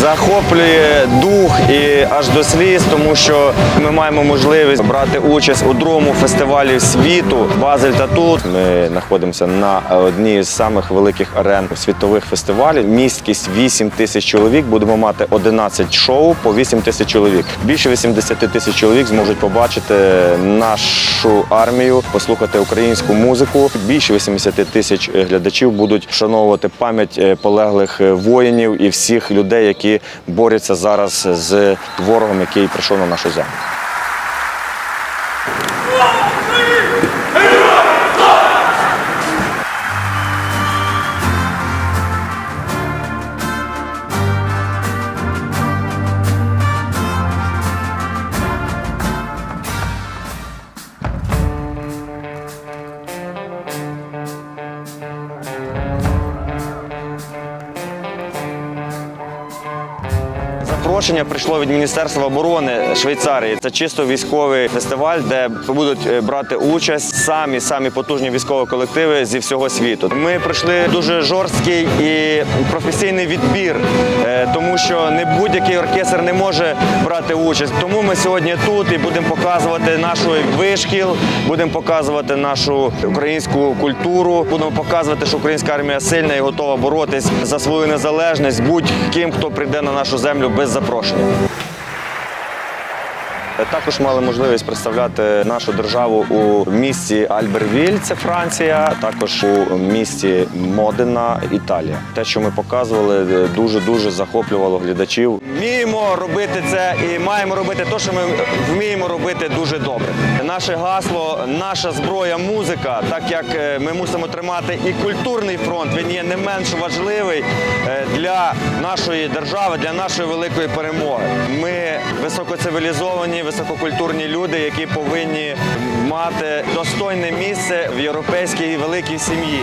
Захоплює дух і аж до сліз, тому що ми маємо можливість брати участь у другому фестивалі світу Базель та тут. Ми знаходимося на одній з самих великих арен світових фестивалів. Місткість 8 тисяч чоловік. Будемо мати 11 шоу по 8 тисяч чоловік. Більше 80 тисяч чоловік зможуть побачити нашу армію, послухати українську музику. Більше 80 тисяч глядачів будуть вшановувати пам'ять е, полеглих е, воїнів і всіх людей, які борються зараз з ворогом, який прийшов на нашу землю. Запрошення прийшло від Міністерства оборони Швейцарії. Це чисто військовий фестиваль, де будуть е, брати участь самі самі потужні військові колективи зі всього світу. Ми пройшли дуже жорсткий і професійний відбір, е, тому що не будь-який оркестр не може брати участь. Тому ми сьогодні тут і будемо показувати нашу вишкіл, будемо показувати нашу українську культуру, будемо показувати, що українська армія сильна і готова боротись за свою незалежність будь-ким, хто прийде на нашу землю без запрошення. Також мали можливість представляти нашу державу у місті Альбервіль, це Франція, також у місті Модена, Італія. Те, що ми показували, дуже дуже захоплювало глядачів. Вміємо робити це і маємо робити те, що ми вміємо робити дуже добре. Наше гасло, наша зброя, музика, так як е, ми мусимо тримати і культурний фронт, він є не менш важливий е, для нашої держави, для нашої великої перемоги. Ми високоцивілізовані, висококультурні люди, які повинні мати достойне місце в європейській великій сім'ї.